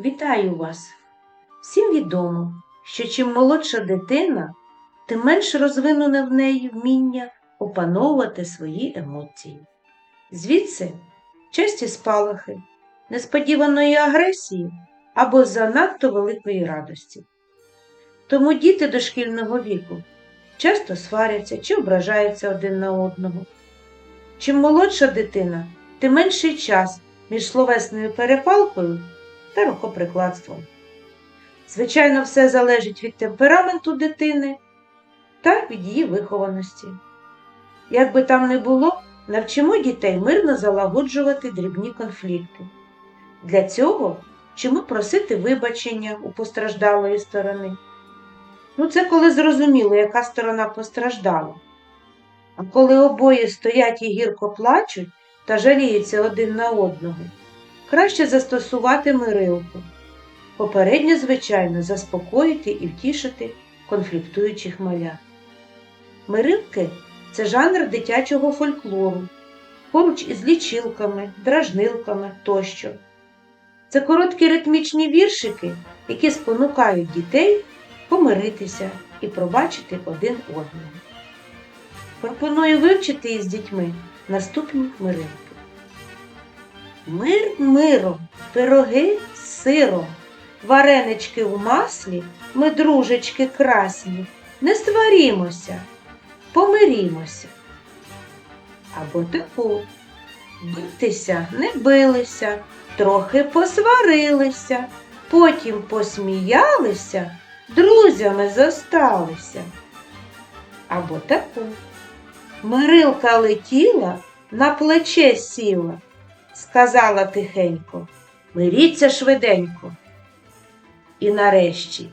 Вітаю вас! Всім відомо, що чим молодша дитина, тим менш розвинене в неї вміння опановувати свої емоції. Звідси часті спалахи, несподіваної агресії або занадто великої радості. Тому діти дошкільного віку часто сваряться чи ображаються один на одного. Чим молодша дитина, тим менший час між словесною перепалкою та рукоприкладством. Звичайно, все залежить від темпераменту дитини та від її вихованості. Як би там не було, навчимо дітей мирно залагоджувати дрібні конфлікти. Для цього вчимо просити вибачення у постраждалої сторони. Ну, це коли зрозуміло, яка сторона постраждала. А коли обоє стоять і гірко плачуть та жаліються один на одного, краще застосувати мирилку. Попередньо, звичайно, заспокоїти і втішити конфліктуючих малят. Мирилки це жанр дитячого фольклору, поруч із лічилками, дражнилками тощо. Це короткі ритмічні віршики, які спонукають дітей помиритися і пробачити один одного. Пропоную вивчити із дітьми наступні мирилки. Мир миром, пироги з сиром, варенички в маслі, ми дружечки красні, не сварімося, помирімося. Або таку. Битися не билися, трохи посварилися, потім посміялися, друзями зосталися. Або таку. Мирилка летіла, на плече сіла, сказала тихенько, миріться швиденько. І нарешті,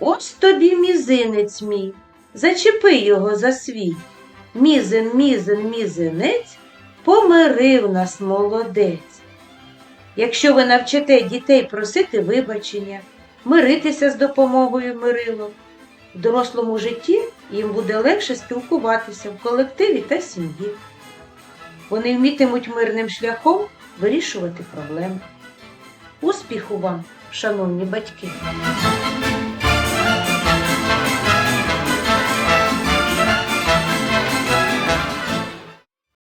ось тобі мізинець мій, зачепи його за свій. Мізин, мізин, мізинець помирив нас молодець. Якщо ви навчите дітей просити вибачення, миритися з допомогою мирилок, в дорослому житті їм буде легше спілкуватися в колективі та сім'ї. Вони вмітимуть мирним шляхом вирішувати проблеми. Успіху вам, шановні батьки!